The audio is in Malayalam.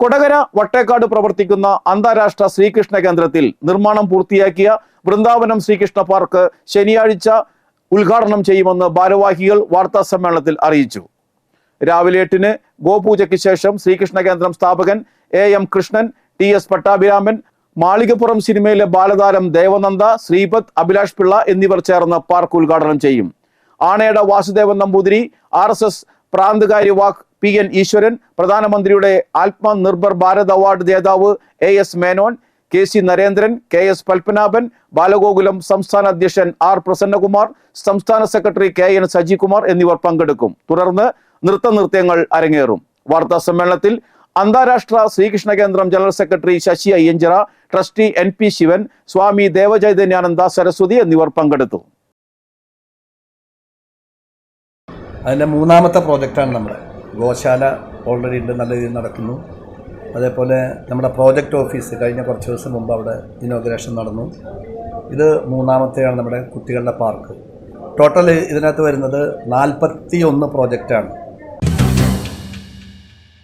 കൊടകര വട്ടേക്കാട് പ്രവർത്തിക്കുന്ന അന്താരാഷ്ട്ര ശ്രീകൃഷ്ണ കേന്ദ്രത്തിൽ നിർമ്മാണം പൂർത്തിയാക്കിയ വൃന്ദാവനം ശ്രീകൃഷ്ണ പാർക്ക് ശനിയാഴ്ച ഉദ്ഘാടനം ചെയ്യുമെന്ന് ഭാരവാഹികൾ വാർത്താ സമ്മേളനത്തിൽ അറിയിച്ചു. രാവിലെ എട്ടിന് ഗോപൂജയ്ക്ക് ശേഷം ശ്രീകൃഷ്ണ കേന്ദ്രം സ്ഥാപകൻ A M Krishnan T S Pattabhiraman Malikappuram സിനിമയിലെ ബാലതാരം ദേവനന്ദ ശ്രീപത് അഭിലാഷ് പിള്ള എന്നിവർ ചേർന്ന് പാർക്ക് ഉദ്ഘാടനം ചെയ്യും. ആണയുടെ Vasudevan Namboothiri R S S പ്രാന്തകാരി P N Eswaran പ്രധാനമന്ത്രിയുടെ ആത്മനിർഭർ ഭാരത് അവാർഡ് ജേതാവ് A S Menon K C Narendran K S Padmanabhan Balagokulam സംസ്ഥാന അധ്യക്ഷൻ ആർ പ്രസന്നകുമാർ സംസ്ഥാന സെക്രട്ടറി കെ എൻ സജികുമാർ എന്നിവർ പങ്കെടുക്കും. തുടർന്ന് നൃത്ത നൃത്യങ്ങൾ അരങ്ങേറും. വാർത്താ സമ്മേളനത്തിൽ അന്താരാഷ്ട്ര Sreekrishna Kendram general secretary Sasi Ayyanchira trustee N P Sivan Swami Devachaithanyananda Saraswathi എന്നിവർ പങ്കെടുത്തു. അതിന്റെ മൂന്നാമത്തെ പ്രോജക്റ്റാണ് നമ്മുടെ ഗോശാല ഓൾറെഡി ഉണ്ട് നല്ല രീതിയിൽ നടക്കുന്നു. അതേപോലെ നമ്മുടെ പ്രോജക്റ്റ് ഓഫീസ് കഴിഞ്ഞ കുറച്ച് ദിവസം മുമ്പ് അവിടെ ഇനോഗ്രേഷൻ നടന്നു. ഇത് മൂന്നാമത്തെയാണ് നമ്മുടെ കുട്ടികളുടെ പാർക്ക് ടോട്ടൽ ഇതിനകത്ത് വരുന്നത് നാൽപ്പത്തി ഒന്ന് പ്രോജക്റ്റാണ്